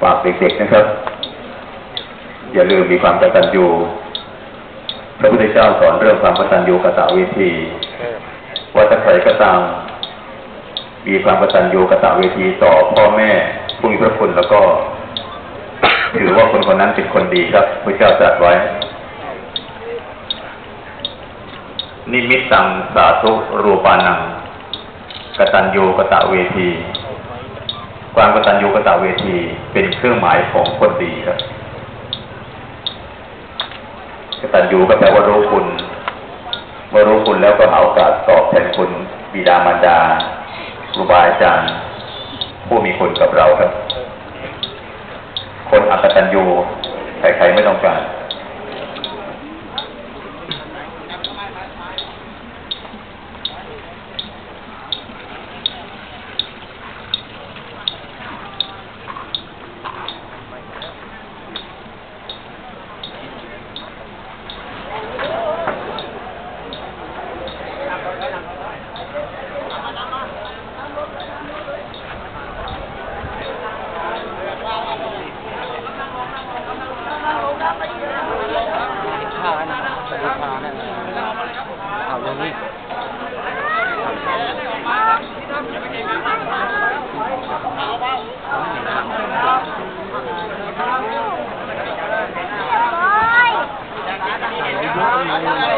ฝากเด็กๆนะครับ อย่าลืมมีความกตัญญูพระพุทธเจ้าสอนเรื่องความกตัญญูกตเวทีว่าถ้าใครก็ตามมีความกตัญญูกตเวทีต่อพ่อแม่ผู้มีพระคุณแล้วก็ ถือว่าคนคนนั้นเป็นคนดีครับพระเจ้าตรัสไว้ นิมิตตังสาธุรูปานังกตัญญูกตเวที ความกตัญญูกตเวทีเป็นเครื่องหมายของคนดีครับกตัญญูก็แปลว่ารู้คุณเมื่อรู้คุณแล้วก็หาโอกาสตอบแทนคุณบิดามารดาครูบาอาจารย์ ผู้มีคุณกับเราครับ คนอักตัญญูใครๆไม่ต้องการ พาเนี่ยเอาอย่างนี้ไป